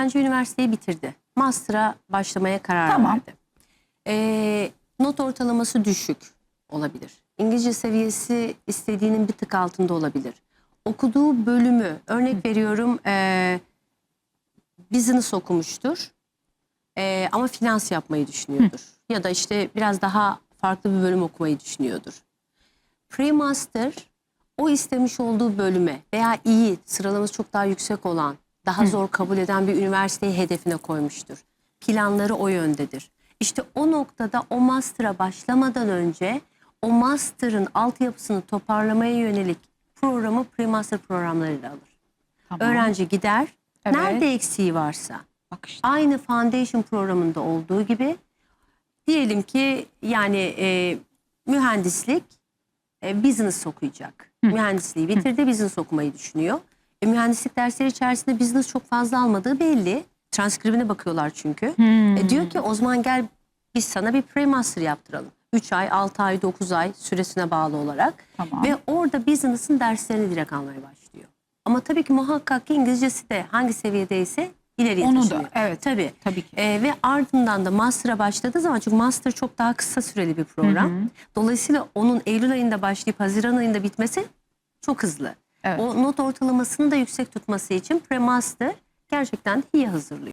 öğrenci üniversiteyi bitirdi. Master'a başlamaya karar Tamam. verdi. Ee, not ortalaması düşük olabilir. İngilizce seviyesi istediğinin bir tık altında olabilir. Okuduğu bölümü, örnek veriyorum, ee, business okumuştur. Ee, ama finans yapmayı düşünüyordur. Ya da işte biraz daha farklı bir bölüm okumayı düşünüyordur. Pre-master o istemiş olduğu bölüme veya iyi, sıralaması çok daha yüksek olan, daha zor kabul eden bir üniversiteyi hedefine koymuştur. Planları o yöndedir. İşte o noktada o master'a başlamadan önce o master'ın altyapısını toparlamaya yönelik programı pre-master programlarıyla alır. Tamam. Öğrenci gider, Evet. nerede eksiği varsa Bak işte. aynı foundation programında olduğu gibi diyelim ki yani e, mühendislik e, business okuyacak. Mühendisliği bitirdi, business okumayı düşünüyor. E, mühendislik dersleri içerisinde business çok fazla almadığı belli. Transkribine bakıyorlar çünkü. E, diyor ki o zaman gel biz sana bir pre-master yaptıralım. 3 ay, 6 ay, 9 ay süresine bağlı olarak. Tamam. Ve orada business'ın derslerini direkt almaya başlıyor. Ama tabii ki muhakkak ki İngilizcesi de hangi seviyedeyse ileriye Onu da, taşınıyor. evet. Tabii. Tabii ki. Ee, ve ardından da master'a başladığı zaman çünkü master çok daha kısa süreli bir program. Dolayısıyla onun Eylül ayında başlayıp Haziran ayında bitmesi çok hızlı. Evet. O not ortalamasını da yüksek tutması için pre-master gerçekten iyi hazırlıyor.